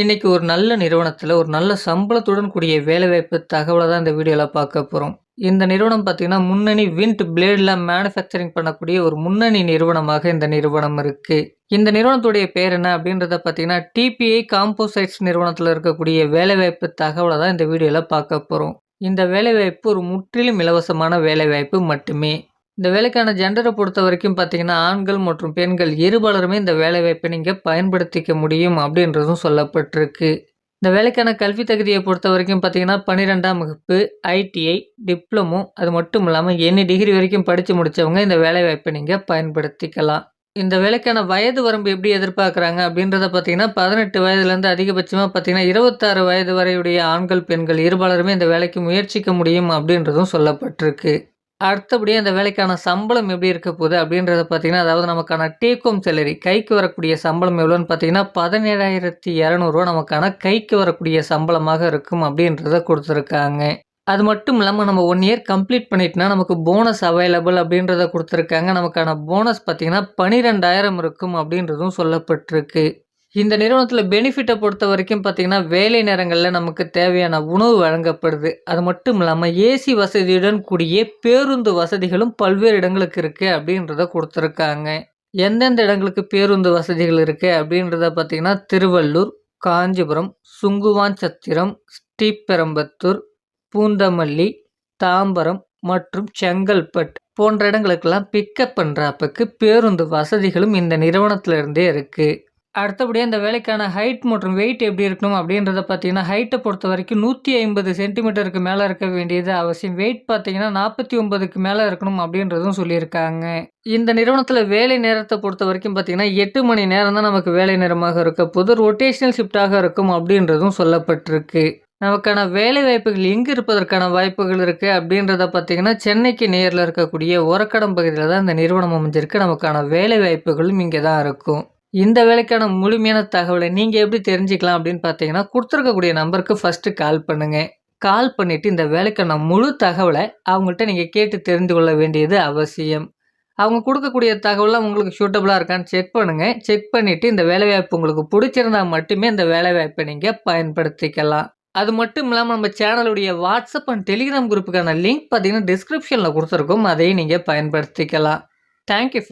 இன்னைக்கு ஒரு நல்ல நிறுவனத்தில் ஒரு நல்ல சம்பளத்துடன் கூடிய வேலைவாய்ப்பு தகவலை தான் இந்த வீடியோவில் பார்க்க போகிறோம் இந்த நிறுவனம் பார்த்தீங்கன்னா, முன்னணி விண்ட் பிளேடில் மேனுஃபேக்சரிங் பண்ணக்கூடிய ஒரு முன்னணி நிறுவனமாக இந்த நிறுவனம் இருக்குது இந்த நிறுவனத்துடைய பேர் என்ன அப்படின்றத பார்த்தீங்கன்னா, டிபிஐ காம்போசைட்ஸ் நிறுவனத்தில் இருக்கக்கூடிய வேலைவாய்ப்பு தகவலை தான் இந்த வீடியோவில் பார்க்க போகிறோம் இந்த வேலைவாய்ப்பு ஒரு முற்றிலும் இலவசமான வேலைவாய்ப்பு மட்டுமே. இந்த வேலைக்கான ஜென்டரை பொறுத்த வரைக்கும் பார்த்தீங்கன்னா, ஆண்கள் மற்றும் பெண்கள் இருபலருமே இந்த வேலைவாய்ப்பை நீங்கள் பயன்படுத்திக்க முடியும் அப்படின்றதும் சொல்லப்பட்டிருக்கு. இந்த வேலைக்கான கல்வி பொறுத்த வரைக்கும் பார்த்தீங்கன்னா, 12ஆம் வகுப்பு, ஐடிஐ, டிப்ளமோ அது மட்டும் இல்லாமல் எனி டிகிரி வரைக்கும் படித்து முடித்தவங்க இந்த வேலைவாய்ப்பை நீங்கள் பயன்படுத்திக்கலாம். இந்த வேலைக்கான வயது வரம்பு எப்படி எதிர்பார்க்குறாங்க அப்படின்றத பார்த்தீங்கன்னா, 18 வயதுலேருந்து அதிகபட்சமாக பார்த்தீங்கன்னா, 26 வயது வரையுடைய ஆண்கள், பெண்கள் இருபாலருமே இந்த வேலைக்கு முயற்சிக்க முடியும் அப்படின்றதும் சொல்லப்பட்டிருக்கு. அடுத்தபடியாக அந்த வேலைக்கான சம்பளம் எப்படி இருக்க போகுது அப்படின்றத பார்த்தீங்கன்னா, அதாவது நமக்கான டேக்கோம் சேலரி கைக்கு வரக்கூடிய சம்பளம் எவ்வளோன்னு பார்த்தீங்கன்னா, பதினேழாயிரத்தி இரநூறுவா நமக்கான கைக்கு வரக்கூடிய சம்பளமாக இருக்கும் அப்படின்றத கொடுத்துருக்காங்க அது மட்டும் இல்லாமல் நம்ம ஒன் இயர் கம்ப்ளீட் பண்ணிட்டுனா நமக்கு போனஸ் அவைலபிள் அப்படின்றத கொடுத்துருக்காங்க நமக்கான போனஸ் பார்த்தீங்கன்னா, 12,000 இருக்கும் அப்படின்றதும் சொல்லப்பட்டிருக்கு. இந்த நிறுவனத்தில் பெனிஃபிட்டை பொறுத்த வரைக்கும் பார்த்தீங்கன்னா, வேலை நேரங்களில் நமக்கு தேவையான உணவு வழங்கப்படுது. அது மட்டும் இல்லாமல் ஏசி வசதியுடன் கூடிய பேருந்து வசதிகளும் பல்வேறு இடங்களுக்கு இருக்குது அப்படின்றத கொடுத்துருக்காங்க எந்தெந்த இடங்களுக்கு பேருந்து வசதிகள் இருக்குது அப்படின்றத பார்த்தீங்கன்னா, திருவள்ளூர், காஞ்சிபுரம், சுங்குவான்சத்திரம், ஸ்ரீபெரம்பத்தூர் பூந்தமல்லி, தாம்பரம் மற்றும் செங்கல்பட்டு போன்ற இடங்களுக்கெல்லாம் பிக்கப் அண்ட் பேருந்து வசதிகளும் இந்த நிறுவனத்திலிருந்தே இருக்குது அடுத்தபடியாக இந்த வேலைக்கான ஹைட் மற்றும் வெயிட் எப்படி இருக்கணும் அப்படின்றத பார்த்தீங்கன்னா, ஹைட்ட பொறுத்தவரைக்கும் 150 சென்டிமீட்டருக்கு மேலே இருக்க வேண்டியது அவசியம். வெயிட் பார்த்தீங்கன்னா, 49க்கு மேல இருக்கணும் அப்படின்றதும் சொல்லியிருக்காங்க. இந்த நிறுவனத்தில் வேலை நேரத்தை பொறுத்த வரைக்கும் பார்த்தீங்கன்னா, எட்டு மணி நேரம் தான் நமக்கு வேலை நேரமாக இருக்க போது. ரொட்டேஷனல் ஷிஃப்ட்டாக இருக்கும் அப்படின்றதும் சொல்லப்பட்டிருக்கு. நமக்கான வேலை வாய்ப்புகள் எங்கே இருப்பதற்கான வாய்ப்புகள் இருக்குது அப்படின்றத பார்த்தீங்கன்னா, சென்னைக்கு நேரில் இருக்கக்கூடிய ஒரக்கடம் பகுதியில் தான் இந்த நிறுவனம் அமைஞ்சிருக்கு. நமக்கான வேலை வாய்ப்புகளும் இங்கே தான் இருக்கும். இந்த வேலைக்கான முழுமையான தகவலை நீங்கள் எப்படி தெரிஞ்சுக்கலாம் அப்படின்னு பார்த்தீங்கன்னா, கொடுத்துருக்கக்கூடிய நம்பருக்கு ஃபர்ஸ்ட்டு கால் பண்ணுங்கள் கால் பண்ணிவிட்டு இந்த வேலைக்கான முழு தகவலை அவங்கள்ட்ட நீங்கள் கேட்டு தெரிந்து கொள்ள வேண்டியது அவசியம். அவங்க கொடுக்கக்கூடிய தகவலாம் உங்களுக்கு சூட்டபுளாக இருக்கான்னு செக் பண்ணுங்கள் செக் பண்ணிவிட்டு இந்த வேலைவாய்ப்பு உங்களுக்கு பிடிச்சிருந்தா மட்டுமே இந்த வேலைவாய்ப்பை நீங்கள் பயன்படுத்திக்கலாம். அது மட்டும் இல்லாமல் நம்ம சேனலுடைய வாட்ஸ்அப் அண்ட் டெலிகிராம் குரூப்புக்கான லிங்க் பார்த்தீங்கன்னா, டிஸ்கிரிப்ஷனில் கொடுத்துருக்கோம் அதையும் நீங்கள் பயன்படுத்திக்கலாம். Thank you